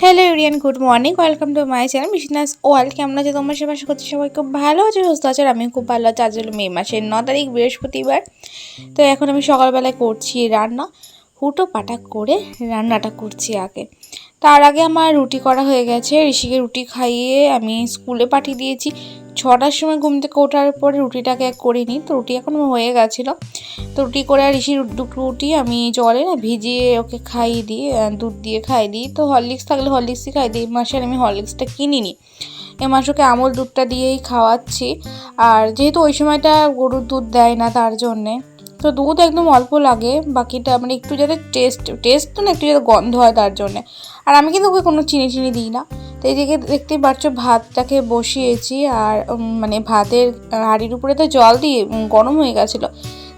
Hello ইউরিয়ান good morning welcome to my channel মিশনাস ওয়াল কেমন আছে তোমার? সেবা করছি সবাই খুব ভালো আছে, সুস্থ আছে আমি খুব ভালো আছি। আজ হলো মে মাসের ন তারিখ, বৃহস্পতিবার। তো এখন আমি সকালবেলায় করছি রান্না। হুটো পাটা করে রান্নাটা করছি আগে। তার আগে আমার রুটি করা হয়ে গেছে। ঋষিকে রুটি খাইয়ে আমি স্কুলে পাঠিয়ে দিয়েছি। ছটার সময় ঘুম থেকে ওঠার পরে রুটিটাকে করে নিই তো রুটি এখন হয়ে গেছিল। তো রুটি করে আর ঋষির দুটো রুটি আমি জলে না ভিজিয়ে ওকে খাইয়ে দিই দুধ দিয়ে খাইয়ে দিই। তো হরলিক্স থাকলে হরলিক্সই খাই দিই। এই মাসে আর আমি হরলিক্সটা কিনিনি। এ মাস ওকে আমল দুধটা দিয়েই খাওয়াচ্ছি। আর যেহেতু ওই সময়টা গরুর দুধ দেয় না তার জন্যে তো দুধ একদম অল্প লাগে, বাকিটা মানে একটু যাতে টেস্ট টেস্ট তো না, একটু যাতে গন্ধ হয় তার জন্যে। আর আমি কিন্তু ওকে কোনো চিনি চিনি দিই না। তো এইদিকে দেখতেই পাচ্ছ ভাতটাকে বসিয়েছি আর মানে ভাতের হাঁড়ির উপরে তো জল দিয়ে গরম হয়ে গেছিল।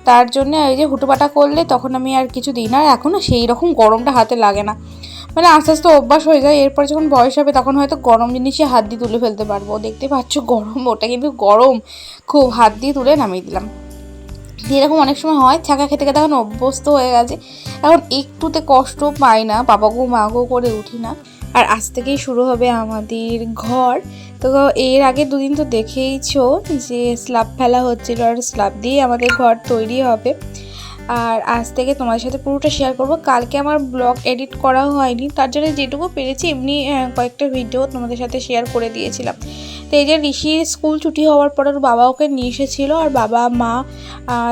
তার জন্য এই যে হুটোপাটা করলে তখন আমি আর কিছু দিই না। আর এখন না সেই রকম গরমটা হাতে লাগে না। মানে আস্তে আস্তে অভ্যাস হয়ে যায়। এরপর যখন বয়স হবে তখন হয়তো গরম জিনিসে হাত দিয়ে তুলে ফেলতে পারব। দেখতে পাচ্ছ গরম, ওটা কিন্তু গরম। খুব হাত দিয়ে তুলে নামিয়ে দিলাম। এরকম অনেক সময় হয়, ছাকা খেতে খেতে এখন অভ্যস্ত হয়ে গেছে। এখন একটুতে কষ্ট পাই না, বাবা গো, মা গো করে উঠি না। আর আজ থেকেই শুরু হবে আমাদের ঘর। তো এর আগে দুদিন তো দেখেইছো যে, স্ল্যাব ফেলা হচ্ছিল আর স্ল্যাব দিয়ে আমাদের ঘর তৈরি হবে। আর আজ থেকে তোমাদের সাথে পুরোটা শেয়ার করব। কালকে আমার ব্লগ এডিট করা হয়নি, তার জন্য যেটুকু পেরেছি এমনি কয়েকটা ভিডিও তোমাদের সাথে শেয়ার করে দিয়েছিলাম। তো এই যে ঋষির স্কুল ছুটি হওয়ার পর ওর বাবা ওকে নিয়ে এসেছিল, আর বাবা, মা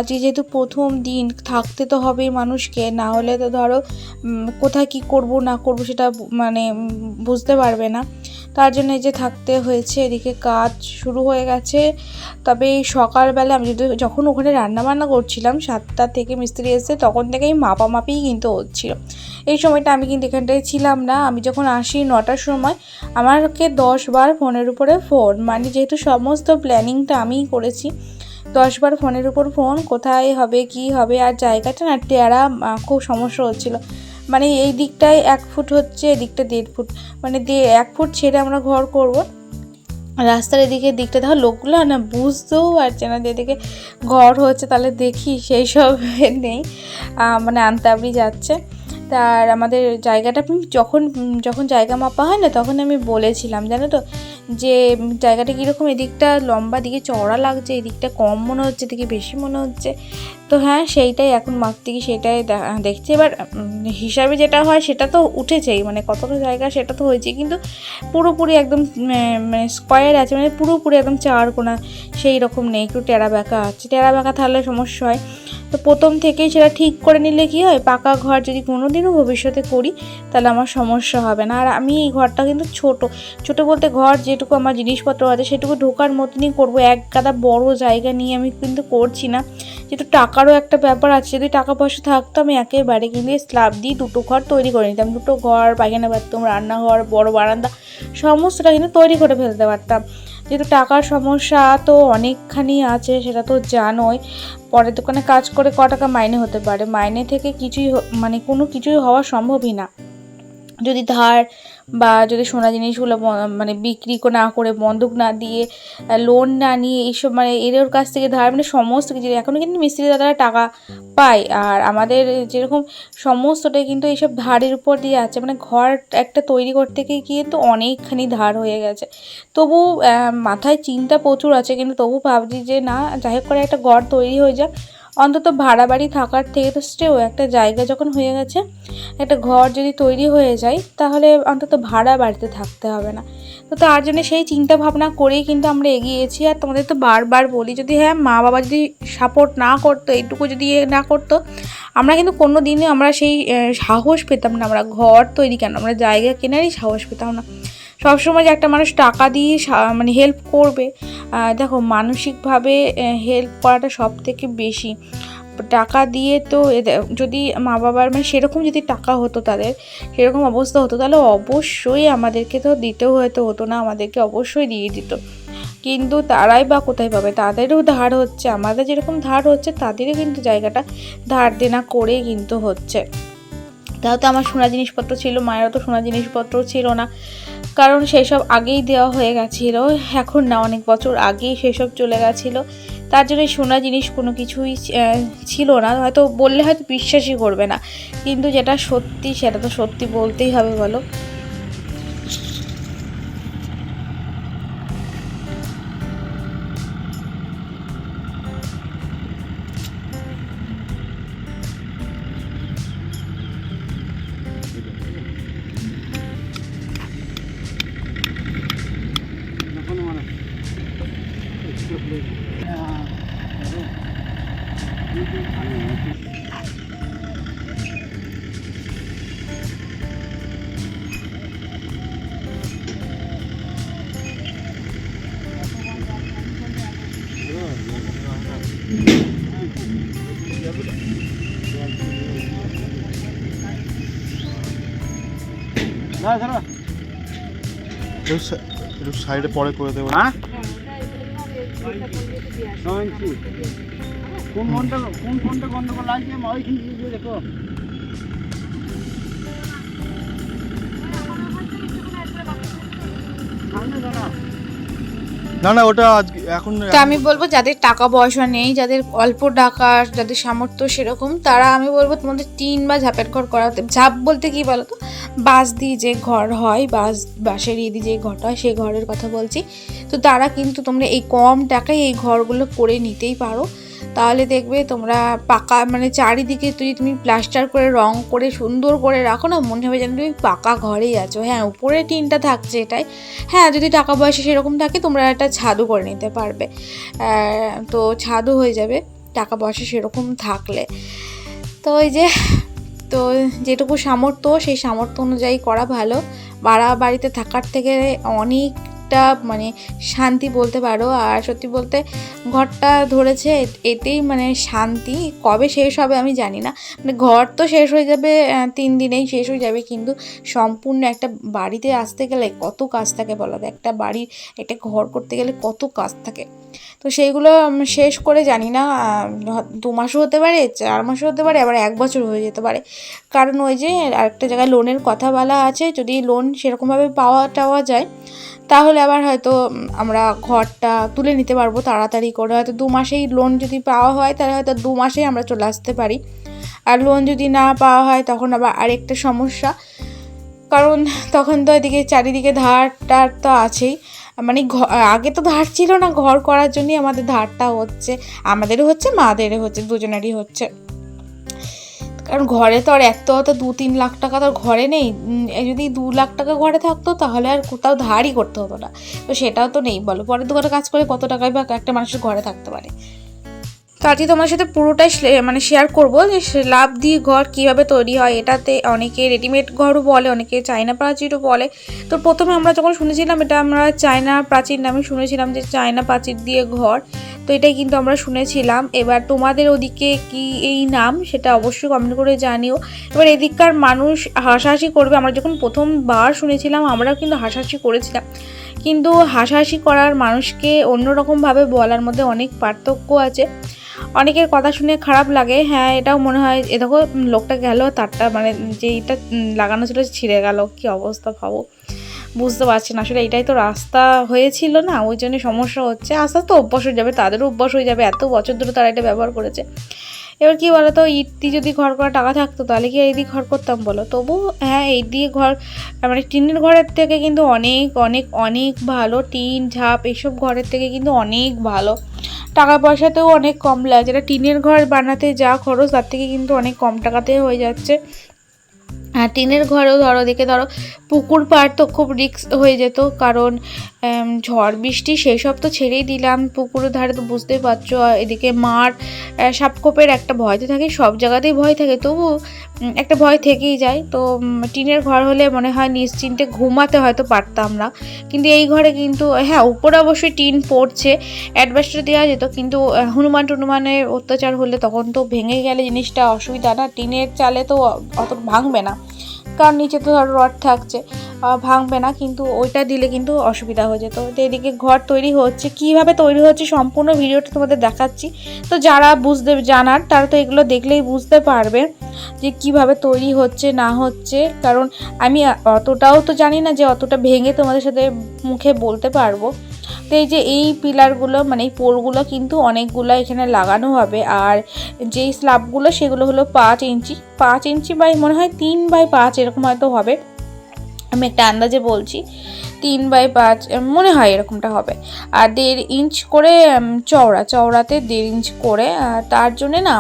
যে যেহেতু প্রথম দিন, থাকতে তো হবেই মানুষকে, না হলে তো ধরো কোথায় কি করব, না করব সেটা মানে বুঝতে পারবে না। তার জন্য এই যে থাকতে হয়েছে, এদিকে কাজ শুরু হয়ে গেছে। তবে এই সকালবেলা আমি যদি যখন ওখানে রান্না বান্না করছিলাম, সাতটা থেকে মিস্ত্রি এসে তখন থেকেই মাপামাপিই কিন্তু হচ্ছিল। এই সময়টা আমি কিন্তু এখানটায় ছিলাম না। আমি যখন আসি নটার সময়, আমাকে দশ বার ফোনের উপরে ফোন মানে যেহেতু সমস্ত প্ল্যানিংটা আমিই করেছি, দশ বার ফোনের উপর ফোন, কোথায় হবে, কি হবে, আর জায়গাটা না, টেরা খুব সমস্যা হচ্ছিল। মানে এই দিকটায় এক ফুট হচ্ছে, এদিকটা দেড় ফুট। মানে দিয়ে এক ফুট ছেড়ে আমরা ঘর করব। রাস্তার এদিকে দিকটা দেখো, লোকগুলো না বুঝতেও পারছে না যে এদিকে ঘর হচ্ছে, তাহলে দেখি সেই সব নেই। মানে আনতাবড়ি যাচ্ছে। তার আমাদের জায়গাটা যখন যখন জায়গা মাপা হয় না, তখন আমি বলেছিলাম, জানো তো, যে জায়গাটা কীরকম, এদিকটা লম্বা দিকে চওড়া লাগছে, এদিকটা কম মনে হচ্ছে, এদিকে বেশি মনে হচ্ছে। তো হ্যাঁ সেইটাই এখন মাপতে গিয়ে সেটাই দেখছি। এবার হিসাবে যেটা হয়, সেটা তো উঠেছেই মানে কতটা জায়গা সেটা তো হয়েছে, কিন্তু পুরোপুরি একদম মানে স্কোয়ার আছে মানে পুরোপুরি একদম চার কোনা সেই রকম নেই, একটু টেরা ব্যাকা আছে। টেরা ব্যাকা থাকলে সমস্যা হয়। তো প্রথম থেকেই সেটা ঠিক করে নিলে কি হয়? পাকা ঘর যদি কোনো দিনও ভবিষ্যতে করি, তাহলে আমার সমস্যা হবে না। আর আমি এই ঘরটা কিন্তু ছোট। ছোট বলতে ঘর যেটুকু আমার জিনিসপত্র আছে, সেটুকু ঢোকার মতনই করব। এক গাদা বড় জায়গা নিয়ে আমি কিন্তু করছি না। যেহেতু টাকারও একটা ব্যাপার আছে, যদি টাকা পয়সা থাকতো আমি একেবারে কিন্তু স্ল্যাব দিয়ে দুটো ঘর তৈরি করে নিতাম। দুটো ঘর, পায়খানা বাথরুম, রান্নাঘর, বড় বারান্দা, সমস্তটা কিন্তু তৈরি করে ফেলতে পারতাম। যেহেতু টাকার সমস্যা তো অনেকখানি আছে, সেটা তো জানোই। পরের দোকানে কাজ করে ক টাকা মাইনে হতে পারে? মাইনে থেকে কিছুই মানে কোনো কিছুই হওয়া সম্ভবই না। যদি ধার বা যদি সোনা জিনিসগুলো মানে বিক্রি না করে, বন্ধক না দিয়ে লোন না নিয়ে এইসব মানে এদের কাছ থেকে ধার মানে সমস্ত কিছু। এখনও কিন্তু মিস্ত্রি দাদারা টাকা পায়। আর আমাদের যেরকম সমস্তটাই কিন্তু এইসব ধারের উপর দিয়ে আছে। মানে ঘর একটা তৈরি করতে গিয়ে কিন্তু অনেকখানি ধার হয়ে গেছে। তবু মাথায় চিন্তা প্রচুর আছে। কিন্তু তবু ভাবছি যে না, যাই হোক করে একটা ঘর তৈরি হয়ে যাক। অন্তত ভাড়া বাড়ি থাকার থেকে তো স্টেও একটা জায়গা যখন হয়ে গেছে, একটা ঘর যদি তৈরি হয়ে যায়, তাহলে অন্তত ভাড়া বাড়িতে থাকতে হবে না। তো তার জন্য সেই চিন্তা ভাবনা করেই কিন্তু আমরা এগিয়েছি। আর তোমাদের তো বারবার বলি, যদি হ্যাঁ মা বাবা যদি সাপোর্ট না করতো, এইটুকু যদি না করতো, আমরা কিন্তু কোনো দিনে আমরা সেই সাহস পেতাম না। আমরা ঘর তৈরি কেন? আমরা জায়গা কেনারই সাহস পেতাম না। সবসময় যে একটা মানুষ টাকা দিয়ে মানে হেল্প করবে দেখো মানসিকভাবে হেল্প করাটা সব থেকে বেশি। টাকা দিয়ে তো যদি মা বাবার মানে সেরকম যদি টাকা হতো তাদের, সেরকম অবস্থা হতো, তাহলে অবশ্যই আমাদেরকে তো দিতেও হয়তো, হতো না, আমাদেরকে অবশ্যই দিয়ে দিত। কিন্তু তারাই বা কোথায় পাবে? তাদেরও ধার হচ্ছে, আমাদের যেরকম ধার হচ্ছে তাদেরও কিন্তু জায়গাটা ধার দেনা করেই কিন্তু হচ্ছে। তাও তো আমার সোনা জিনিসপত্র ছিল, মায়েরও তো সোনা জিনিসপত্র ছিল না। কারণ সেসব আগেই দেওয়া হয়ে গেছিল। এখন না, অনেক বছর আগেই সেসব চলে গেছিল। তার জন্য সোনা জিনিস কোনো কিছুই ছিল না। হয়তো বললে হয়তো বিশ্বাসই করবে না। কিন্তু যেটা সত্যি, সেটা তো সত্যি বলতেই হবে বলো। না ধরো। একটু সাইডে পরে করে দেবো। হ্যাঁ কোন ফোনটা কোন ফোনটা গন্ডগোল লাগছে? দেখো। না না, ওটা এখন তো আমি বলব, যাদের টাকা পয়সা নেই, যাদের অল্প টাকা, যাদের সামর্থ্য সেরকম, তারা আমি বলব তোমাদের টিন বা ঝাপের ঘর করাতে, ঝাপ বলতে কি বলো তো বাঁশ দিয়ে যে ঘর হয়, বাঁশ বাঁশের ইয়ে দিয়ে যে ঘরটা হয় সেই ঘরের কথা বলছি। তো তারা কিন্তু তোমরা এই কম টাকায় এই ঘরগুলো করে নিতেই পারো। তাহলে দেখবে তোমরা পাকা মানে চারিদিকে তুই তুমি প্লাস্টার করে, রং করে, সুন্দর করে রাখো না, মনে হবে যেন তুমি পাকা ঘরেই আছো। হ্যাঁ উপরে টিনটা থাকছে এটাই। হ্যাঁ যদি টাকা পয়সা সেরকম থাকে, তোমরা একটা ছাদু করে নিতে পারবে। তো ছাদও হয়ে যাবে, টাকা পয়সা সেরকম থাকলে। তো ওই যে, তো যেটুকু সামর্থ্য, সেই সামর্থ্য অনুযায়ী করা ভালো। ভাড়া বাড়িতে থাকার থেকে অনেকটা মানে শান্তি বলতে পারো। আর সত্যি বলতে ঘরটা ধরেছে এতেই মানে শান্তি। কবে শেষ হবে আমি জানি না। মানে ঘর তো শেষ হয়ে যাবে তিন দিনেই শেষ হয়ে যাবে। কিন্তু সম্পূর্ণ একটা বাড়িতে আসতে গেলে কত কাজ থাকে বলা? একটা বাড়ি একটা ঘর করতে গেলে কত কাজ থাকে। তো সেইগুলো শেষ করে জানি না দু মাসও হতে পারে, চার মাসও হতে পারে, আবার এক বছর হয়ে যেতে পারে। কারণ ওই যে আরেকটা জায়গায় লোনের কথা বলা আছে, যদি লোন সেরকমভাবে পাওয়া টাওয়া যায়, তাহলে আবার হয়তো আমরা ঘরটা তুলে নিতে পারব তাড়াতাড়ি করে। হয়তো দু মাসেই লোন যদি পাওয়া হয়, তাহলে হয়তো দু মাসেই আমরা চলে আসতে পারি। আর লোন যদি না পাওয়া হয়, তখন আবার আরেকটা সমস্যা। কারণ তখন তো এদিকে চারিদিকে ধার টার তো আছেই। মানে আগে তো ধার ছিল না ঘর করার জন্যই আমাদের ধারটা হচ্ছে, আমাদেরও হচ্ছে, মাদেরও হচ্ছে, দুজনেরই হচ্ছে। কারণ ঘরে তো আর এত অত দু তিন লাখ টাকা তো ঘরে নেই। যদি দু লাখ টাকা ঘরে থাকতো তাহলে আর কোথাও ধারই করতে হতো না। তো সেটাও তো নেই, বলো। পরের দোকানে কাজ করে কত টাকায় বা একটা মানুষের ঘরে থাকতে পারে। তো আজকে তোমার সাথে পুরোটাই মানে শেয়ার করব যে লাভ দিয়ে ঘর কীভাবে তৈরি হয়, এটাতে অনেকে রেডিমেড ঘরও বলে, অনেকে চায়না প্রাচীরও বলে। তো প্রথমে আমরা যখন শুনেছিলাম, এটা আমরা চায়না প্রাচীর নামে শুনেছিলাম যে চায়না প্রাচীর দিয়ে ঘর, তো এটাই কিন্তু আমরা শুনেছিলাম। এবার তোমাদের ওদিকে কি এই নাম, সেটা অবশ্যই কমেন্ট করে জানিও। এবার এদিককার মানুষ হাসাহাসি করবে, আমরা যখন প্রথমবার শুনেছিলাম, আমরাও কিন্তু হাসাহাসি করেছিলাম। কিন্তু হাসাহাসি করার মানুষকে অন্যরকমভাবে বলার মধ্যে অনেক পার্থক্য আছে। অনেকের কথা শুনে খারাপ লাগে। হ্যাঁ এটাও মনে হয়, এ দেখো লোকটা গেল, তারটা মানে যে এটা লাগানো ছিল ছিঁড়ে গেল, কি অবস্থা ভাবো? বুঝতে পারছি না, আসলে এটাই তো রাস্তা হয়েছিল না, ওই জন্য সমস্যা হচ্ছে। আস্তে আস্তে অভ্যাস হয়ে যাবে তাদেরও অভ্যাস হয়ে যাবে, এত বছর ধরে তারা এটা ব্যবহার করেছে। এবার কি বলতো ইট দিয়ে যদি ঘর করা টাকা থাকতো, তাহলে কি এই দিয়ে ঘর করতাম বলো? তবু হ্যাঁ এই দিয়ে ঘর মানে টিনের ঘরের থেকে কিন্তু অনেক অনেক অনেক ভালো। টিন, ঝাপ, এসব ঘরের থেকে কিন্তু অনেক ভালো। টাকা পয়সাতেও অনেক কম লাগে। যেটা টিনের ঘর বানাতে যা খরচ, তার থেকে কিন্তু অনেক কম টাকাতে হয়ে যাচ্ছে। আর টিনের ঘরেও ধরো, দেখে ধরো, পুকুর পাড় তো খুব রিস্ক হয়ে যেত। কারণ ঝড়, বৃষ্টি সেই সব তো ছেড়েই দিলাম। পুকুরের ধারে তো বুঝতেই পারছ এদিকে মার সাপকোপের একটা ভয় তো থাকে, সব জায়গাতেই ভয় থাকে। তবু একটা ভয় থেকেই যায়। তো টিনের ঘর হলে মনে হয় নিশ্চিন্তে ঘুমাতে হয়তো পারতাম না। কিন্তু এই ঘরে কিন্তু হ্যাঁ উপরে অবশ্যই টিন পড়ছে, অ্যাডভেস্টার দেওয়া যেত। কিন্তু হনুমান টনুমানের অত্যাচার হলে তখন তো ভেঙে গেলে জিনিসটা অসুবিধা না। টিনের চালে তো অত ভাঙবে না। কারণ নিচে তো ধরো রড থাকছে ভাঙবে না, কিন্তু ওইটা দিলে কিন্তু অসুবিধা হয়ে যেত। তো এদিকে ঘর তৈরি হচ্ছে, কীভাবে তৈরি হচ্ছে সম্পূর্ণ ভিডিওটা তোমাদের দেখাচ্ছি। তো যারা বুঝতে জানার, তারা তো এগুলো দেখলেই বুঝতে পারবে যে কীভাবে তৈরি হচ্ছে, না হচ্ছে। কারণ আমি অতটাও তো জানি না যে অতটা ভেঙে তোমাদের সাথে মুখে বলতে পারব। তো এই যে এই পিলারগুলো মানে এই পোলগুলো কিন্তু অনেকগুলো এখানে লাগানো হবে। আর যেই স্ল্যাবগুলো সেগুলো হলো পাঁচ ইঞ্চি। পাঁচ ইঞ্চি বাই মনে হয় তিন বাই পাঁচ এরকম হয়তো হবে। আমি একটা আন্দাজে বলছি, তিন বাই পাঁচ মনে হয় এরকমটা হবে। আর দেড় ইঞ্চ করে চওড়া, চওড়াতে দেড় ইঞ্চ করে তার জন্যে না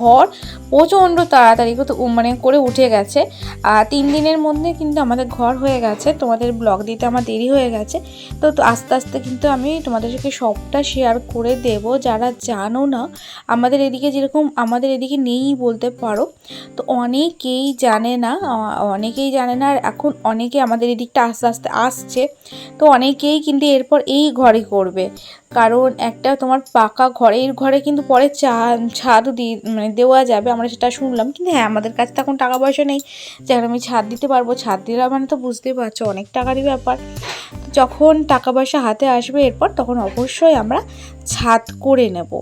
ঘর প্রচণ্ড তাড়াতাড়ি উ- মানে করে উঠে গেছে। আর তিন দিনের মধ্যে কিন্তু আমাদের ঘর হয়ে গেছে। তোমাদের ব্লগ দিতে আমার দেরি হয়ে গেছে। তো আস্তে আস্তে কিন্তু আমি তোমাদের সাথে সবটা শেয়ার করে দেব। যারা জানো না, আমাদের এদিকে যেরকম, আমাদের এদিকে নেই বলতে পারো। তো অনেকেই জানে না অনেকেই জানে না, আর এখন অনেকে আমাদের এদিকটা আস্তে আস্তে আসছে। তো অনেকেই কিন্তু এরপর এই ঘরে করবে। কারণ একটা তোমার পাকা ঘরে এর ঘরে কিন্তু পরে চা, ছাদও দিয়ে মানে দেওয়া যাবে, আমরা সেটা শুনলাম। কিন্তু হ্যাঁ আমাদের কাছে তো এখন টাকা পয়সা নেই। যে আমি ছাদ দিতে পারব, ছাদ দিলে মানে তো বুঝতেই পারছ, অনেক টাকারই ব্যাপার। যখন টাকা পয়সা হাতে আসবে এরপর, তখন অবশ্যই আমরা ছাদ করে নেব।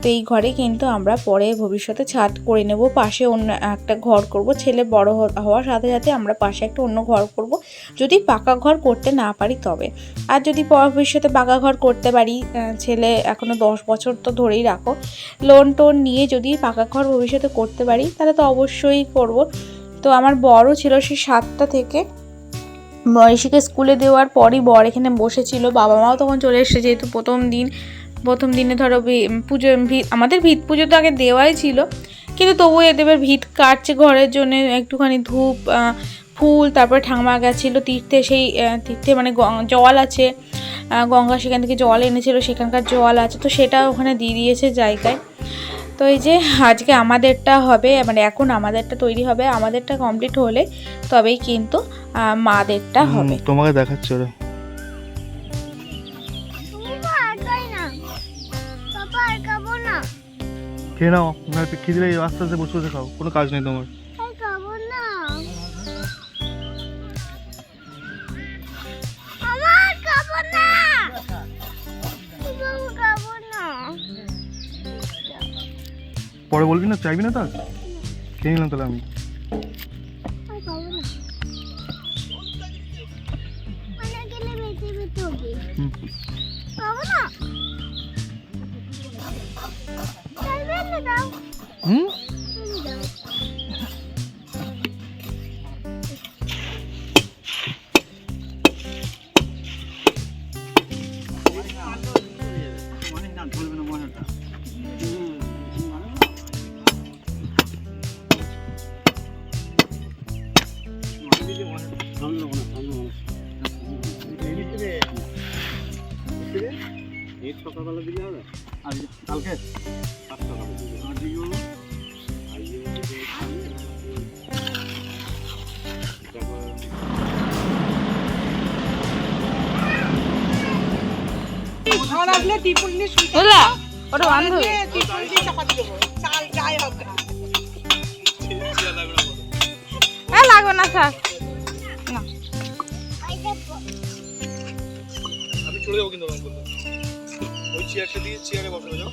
তো এই ঘরে কিন্তু আমরা পরে ভবিষ্যতে ছাদ করে নেব, পাশে অন্য একটা ঘর করব, ছেলে বড় হওয়ার সাথে সাথে আমরা পাশে একটা অন্য ঘর করব। যদি পাকা ঘর করতে না পারি তবে। আর যদি ভবিষ্যতে পাকা ঘর করতে পারি ছেলে এখনও দশ বছর তো ধরেই রাখো লোন টোন নিয়ে যদি পাকা ঘর ভবিষ্যতে করতে পারি, তাহলে তো অবশ্যই করব। তো আমার বড় ছিল সেই সাতটা থেকে। বয়সীকে স্কুলে দেওয়ার পরই বর এখানে বসেছিল বাবা মাও তখন চলে এসেছে যেহেতু প্রথম দিন। প্রথম দিনে ধরো পুজো আমাদের ভিত পুজো তো আগে দেওয়াই ছিল কিন্তু তবুও এদের ভিত কাটছে ঘরের জন্য একটুখানি ধূপ ফুল তারপরে ঠাংমা গেছিল তীর্থে সেই তীর্থে মানে জল আছে গঙ্গা সেখান থেকে জল এনেছিল সেখানকার জল আছে তো সেটা ওখানে দিয়ে দিয়েছে জায়গায়। তো এই যে আজকে আমাদেরটা হবে মানে এখন আমাদেরটা তৈরি হবে আমাদেরটা কমপ্লিট হলে তবেই কিন্তু মাদেরটা হবে। তোমাকে দেখাচ্ছে ওরা। খেয়ে নাও ওখানে খিদে দিলে আস্তে আস্তে বসে বসে খাও কোনো কাজ নেই তোমার। পরে বলবি না চাইবি না তার? খেয়ে নিলাম তাহলে আমি। বুঝলা? ওটা বান্ধবী। হ্যাঁ লাগবে না থাক। আমি চলে যাব কিন্তু ওই চেয়ারটা দিয়ে চেয়ারে বসে যাও।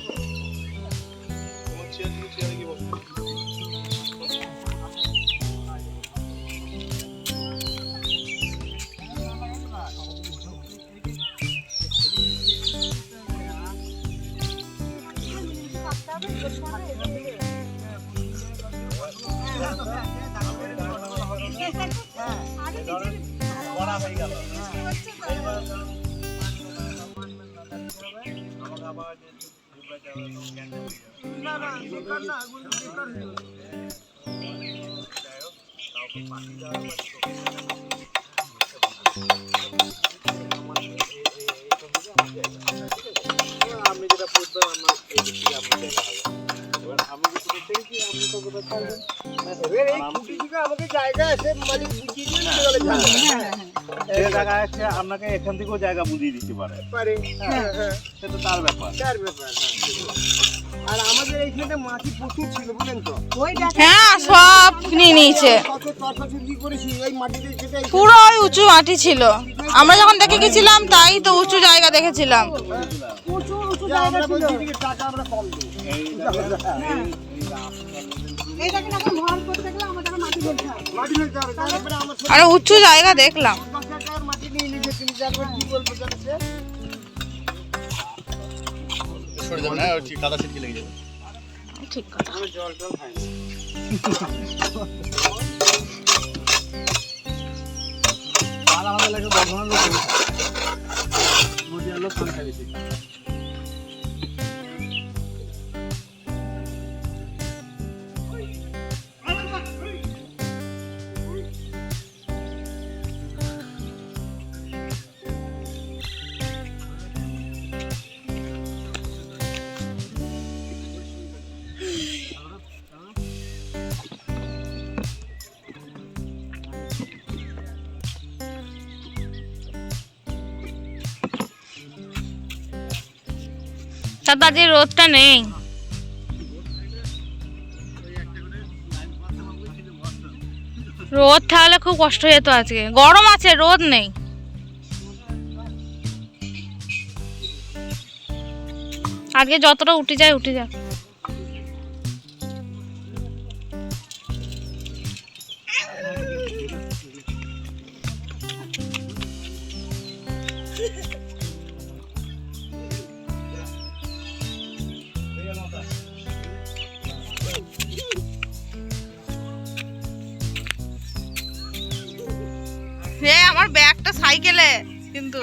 আপনি যেটা বলবেন আমার এই এই জায়গা আছে আপনাকে এখান থেকেও জায়গা বুঝিয়ে দিতে পারে। পারে হ্যাঁ হ্যাঁ সেটা তার ব্যাপার। তার ব্যাপার হ্যাঁ আর আমাদের এইখানে মাটি প্রচুর ছিল বুঝলেন তো? হ্যাঁ সব নিয়ে নিয়েছে। পুরো ওই উঁচু মাটি ছিল। আমরা যখন দেখে গেছিলাম তাই তো উঁচু জায়গা দেখেছিলাম। যে টাকা আমরা কম দেবো আমার আর উঁচু জায়গা দেখলাম। ঠিক কথা। আমি জল টল খাই আমাদের লাগে বর্ধমান লোক। নদীয়ার লোক বেশি আজকে রোদটা নেই। রোদ তাহলে খুব কষ্ট হয়ে যেত আজকে। গরম আছে, রোদ নেই। আগে যতটা উঠে যায় উঠে যায় আমার ব্যাগটা সাইকেলে কিন্তু।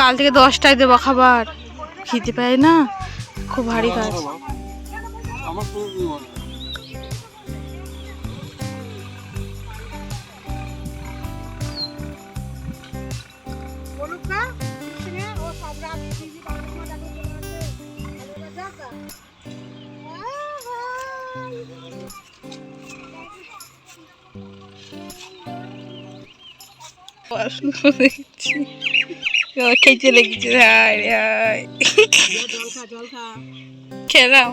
কাল থেকে দশটায় দেবো খাবার। খিদে পায় না? খুব ভারী কাজ। আমার তো খেতে লেগেছে হায় খেলাম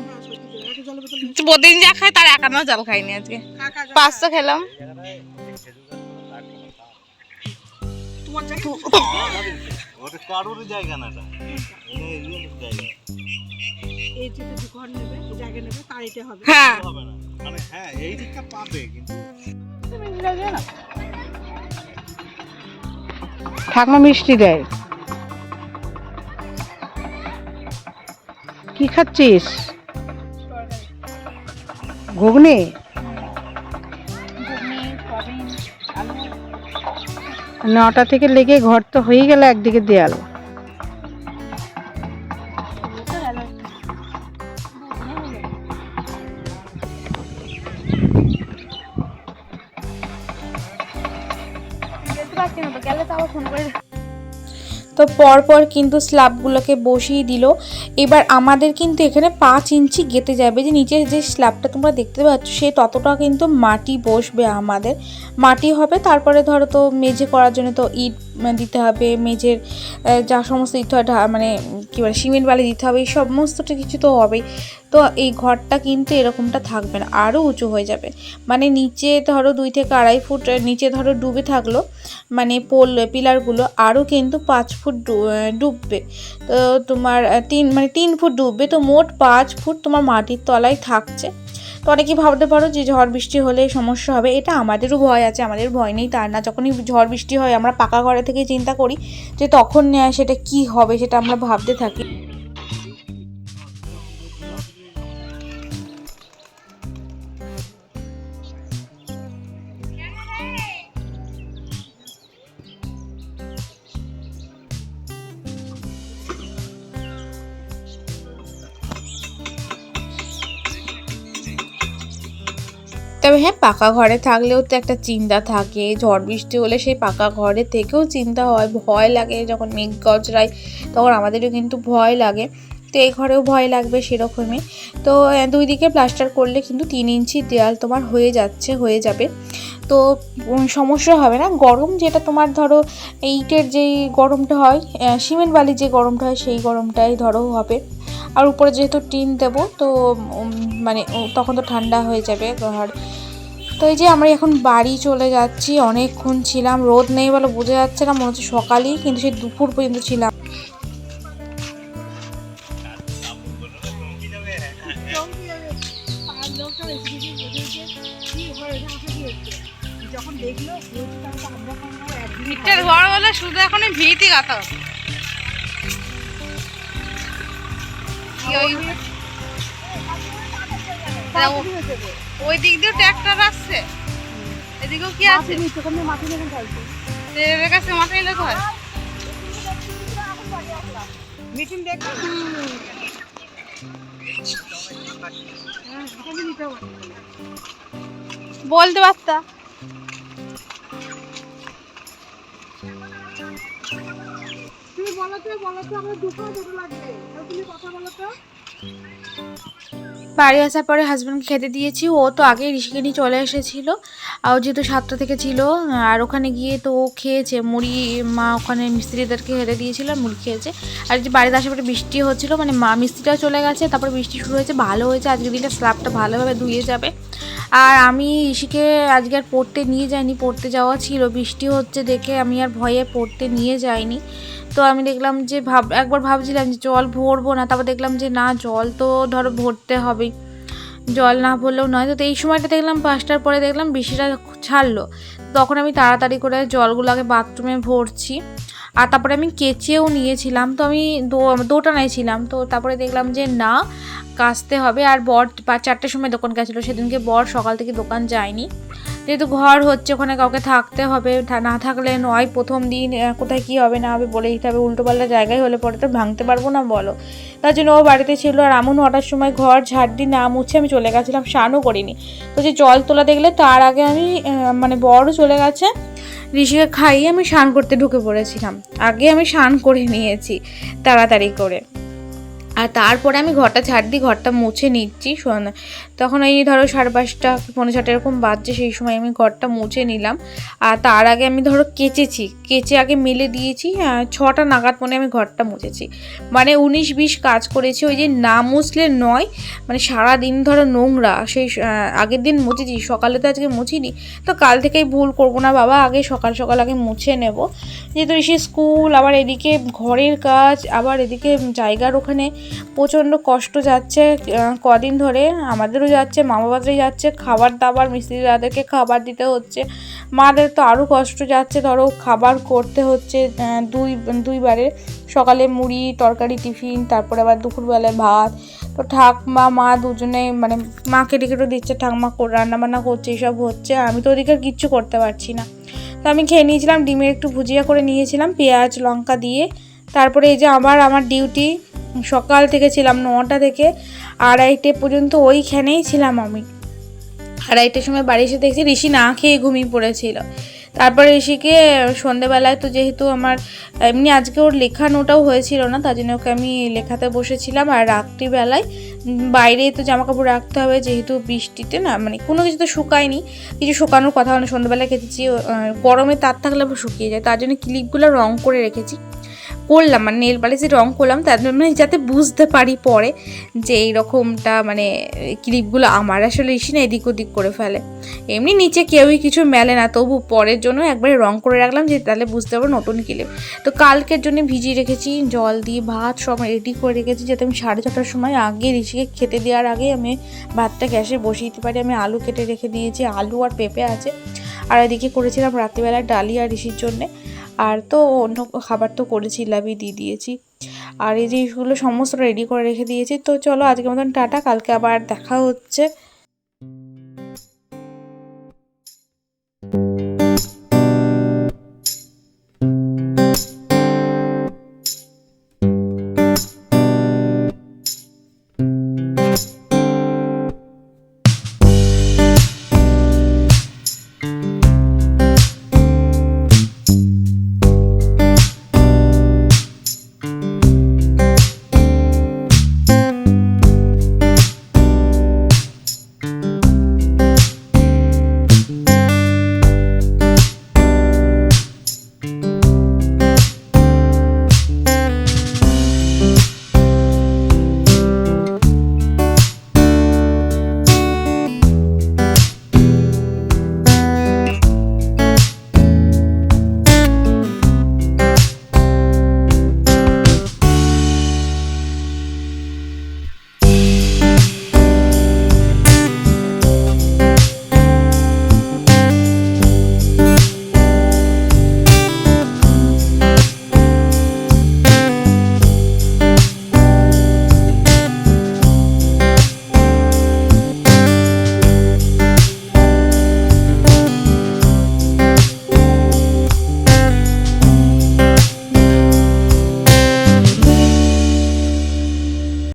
প্রতিদিন যা খাই তার একান্ন জল খাইনি আজকে। খেলাম। তার এটা হবে হ্যাঁ মিষ্টি দেয়। কি খাচ্ছিস? ঘুগনি? নটা থেকে লেগে ঘর তো হয়ে গেল একদিকে দেয়াল। পরপর কিন্তু স্ল্যাবগুলোকে বসিয়ে দিল। এবার আমাদের কিন্তু এখানে পাঁচ ইঞ্চি গেতে যাবে যে নিচের যে স্ল্যাবটা তোমরা দেখতে পাচ্ছ, সে ততটা কিন্তু মাটি বসবে আমাদের। মাটি হবে, তারপরে ধরো তো মেঝে করার জন্য তো ইট দিতে হবে, মেঝের যা সমস্ত দিতে হয় মানে কী বলে, সিমেন্ট বালি দিতে হবে, এই সমস্তটা কিছু তো হবেই। তো এই ঘরটা কিন্তু এরকমটা থাকবে না আরও উঁচু হয়ে যাবে। মানে নিচে ধরো দুই থেকে আড়াই ফুট নিচে ধরো ডুবে থাকল মানে পোল, পিলারগুলো আরও কিন্তু পাঁচ ফুট ডুববে। তো তোমার তিন মানে তিন ফুট ডুববে, তো মোট পাঁচ ফুট তোমার মাটির তলায় থাকছে। তো অনেকেই ভাবতে পারো যে ঝড় বৃষ্টি হলে সমস্যা হবে, এটা আমাদেরও ভয় আছে, আমাদের ভয় নেই তার না। যখনই ঝড় বৃষ্টি হয়, আমরা পাকা ঘরে থেকে চিন্তা করি যে তখন সেটা কি হবে সেটা আমরা ভাবতে থাকি। তবে হ্যাঁ পাকা ঘরে থাকলেও তো একটা চিন্তা থাকে। ঝড় বৃষ্টি হলে সেই পাকা ঘরে থেকেও চিন্তা হয়, ভয় লাগে যখন মেঘ গজরায়, তখন আমাদেরও কিন্তু ভয় লাগে। তো এই ঘরেও ভয় লাগবে সেরকমই। তো দুই দিকে প্লাস্টার করলে কিন্তু তিন ইঞ্চি দেয়াল তোমার হয়ে যাচ্ছে, হয়ে যাবে। তো সমস্যা হবে না। গরম যেটা তোমার ধরো, ইটের যেই গরমটা হয় সিমেন্ট বালির যে গরমটা হয়, সেই গরমটাই ধরো হবে। আর উপরে যেহেতু টিন দেবো, তো মানে তখন তো ঠান্ডা হয়ে যাবে ঘর। তো এই যে আমরা এখন বাড়ি চলে যাচ্ছি অনেকক্ষণ ছিলাম রোদ নেই বলে বোঝা যাচ্ছে না মনে হচ্ছে সকালই কিন্তু সেই দুপুর পর্যন্ত ছিলাম। ইটের ঘর বলে শুধু এখন ভিতই গাথা কি ওই দিক দিয়ে ট্র্যাক্টর আসছে। এদিকেও কি আছে? এর কাছে মাথা নিলে হয় মিটিং দেখবে বলতে পারতা। তুমি বলো তো বলো তো আমার দুটো দুটো লাগবে। তুমি কথা বলো তো। বাড়ি আসার পরে হাজব্যান্ডকে খেতে দিয়েছি। ও তো আগে ঋষিকে নিয়ে চলে এসেছিল। আর যেহেতু সাতটা থেকে ছিল, আর ওখানে গিয়ে তো ও খেয়েছে। মুড়ি, মা ওখানে মিস্ত্রিদেরকে খেতে দিয়েছিল মুড়ি খেয়েছে। আর যে বাড়িতে আসার পরে বৃষ্টি হচ্ছিল মানে মা মিস্ত্রিটাও চলে গেছে, তারপরে বৃষ্টি শুরু হয়েছে, ভালো হয়েছে। আজকে দিনটা স্ল্যাবটা ভালোভাবে ধুয়ে যাবে। আর আমি ঋষিকে আজকে আর পড়তে নিয়ে যাইনি, পড়তে যাওয়া ছিল। বৃষ্টি হচ্ছে দেখে আমি আর ভয়ে পড়তে নিয়ে যাইনি। তো আমি দেখলাম যে ভাব, একবার ভাবছিলাম যে জল ভরবো না, তারপর দেখলাম যে না, জল তো ধরো ভরতে হবেই। জল না ভরলেও নয়। তো এই সময়টা দেখলাম পাঁচটার পরে দেখলাম বৃষ্টিটা ছাড়লো। তখন আমি তাড়াতাড়ি করে জলগুলো আগে বাথরুমে ভরছি। আর তারপরে আমি কেচেও নিয়েছিলাম। তো আমি দো, দোটানায় ছিলাম। তো তারপরে দেখলাম যে না কাচতে হবে। আর বর বা চারটের সময় দোকান গেছিল। সেদিনকে বর সকাল থেকে দোকান যায়নি। যেহেতু ঘর হচ্ছে, ওখানে কাউকে থাকতে হবে। না থাকলে নয়, প্রথম দিন কোথায় কী হবে, না হবে বলে দিতে হবে। উল্টোপাল্টা জায়গায় হলে পরে তো ভাঙতে পারব না, বলো। তার জন্য ও বাড়িতে ছিল। আর এমন নটার সময় ঘর ঝাড় দিয়ে না মুছে আমি চলে গেছিলাম, স্নানও করিনি। তো যে জল তোলা দেখলে তার আগে আমি মানে বড় চলে গেছে। ঋষিকে খাইয়ে আমি স্নান করতে ঢুকে পড়েছিলাম। আগে আমি স্নান করে নিয়েছি, তাড়াতাড়ি করে। আর তারপরে আমি ঘরটা ছাড় দিই ঘরটা মুছে নিচ্ছি তখন এই ধরো সাড়ে পাঁচটা, পৌনে ছটা এরকম বাজছে, সেই সময় আমি ঘরটা মুছে নিলাম। আর তার আগে আমি ধরো কেচেছি। কেচে আগে মেলে দিয়েছি আর ছটা নাগাদ মনে আমি ঘরটা মুছেছি। মানে উনিশ বিশ কাজ করেছি, ওই যে না মুছলে নয় মানে সারা দিন ধরো নোংরা, সেই আগের দিন মুছেছি, সকালে তো আজকে মুছিনি। তো কাল থেকেই ভুল করব না বাবা, আগে সকাল সকাল আগে মুছে নেব। যেহেতু সে স্কুল, আবার এদিকে ঘরের কাজ, আবার এদিকে জায়গার ওখানে প্রচণ্ড কষ্ট যাচ্ছে কদিন ধরে আমাদেরও যাচ্ছে মা বাবাদেরই যাচ্ছে খাবার দাবার মিস্ত্রি দাদাদেরকে খাবার দিতে হচ্ছে। মাদের তো আরও কষ্ট যাচ্ছে, ধরো খাবার করতে হচ্ছে দুই, দুইবারে। সকালে মুড়ি, তরকারি, টিফিন, তারপরে আবার দুপুরবেলায় ভাত। তো ঠাকমা, মা দুজনে মানে মা কেটে কেটে দিচ্ছে, ঠাকমা রান্না বান্না করছে এইসব হচ্ছে, আমি তো ওদিকে কিচ্ছু করতে পারছি না। তো আমি খেয়ে নিয়েছিলাম, ডিমের একটু ভুজিয়া করে নিয়েছিলাম, পেঁয়াজ, লঙ্কা দিয়ে। তারপরে এই যে আবার আমার ডিউটি সকাল থেকে ছিলাম নটা থেকে আড়াইটে পর্যন্ত ওইখানেই ছিলাম আমি। আড়াইটের সময় বাড়ি এসে দেখছি ঋষি না খেয়ে ঘুমিয়ে পড়েছিল। তারপরে ঋষিকে, সন্ধেবেলায় তো যেহেতু আমার, এমনি আজকে ওর লেখানোটাও হয়েছিল না, তার জন্য ওকে আমি লেখাতে বসেছিলাম। আর রাত্রিবেলায় বাইরে তো জামা কাপড় রাখতে হবে, যেহেতু বৃষ্টিতে না মানে কোনো কিছু তো শুকায়নি। কিছু শুকানোর কথা মানে সন্ধ্যাবেলায় খেতেছি গরমে তার থাকলে শুকিয়ে যায়, তার জন্য ক্লিপগুলো রং করে রেখেছি। করলাম মানে নেল পালিশে রং করলাম, তার মানে যাতে বুঝতে পারি পরে যে এইরকমটা মানে ক্লিপগুলো আমার আসলে ইসি না এদিক ওদিক করে ফেলে। এমনি নিচে কেউই কিছু মেলে না, তবু পরের জন্য একবারে রং করে রাখলাম, যে তাহলে বুঝতে পারব নতুন ক্লিপ তো কালকের জন্য ভিজিয়ে রেখেছি, জল দিয়ে ভাত সব রেডি করে রেখেছি, যাতে আমি সাড়ে ছটার সময় আগে ঋষিকে খেতে দেওয়ার আগে আমি ভাতটা গ্যাসে বসিয়ে দিতে পারি। আমি আলু কেটে রেখে দিয়েছি, আলু আর পেঁপে আছে। আর এদিকে করেছিলাম রাত্রিবেলা ডালি আর ঋষির জন্যে। আর তো অন্য খাবার তো করেছিলামই দিয়ে দিয়েছি। আর এই জিনিসগুলো সমস্ত রেডি করে রেখে দিয়েছি। তো চলো আজকের মতন টাটা, কালকে আবার দেখা হচ্ছে।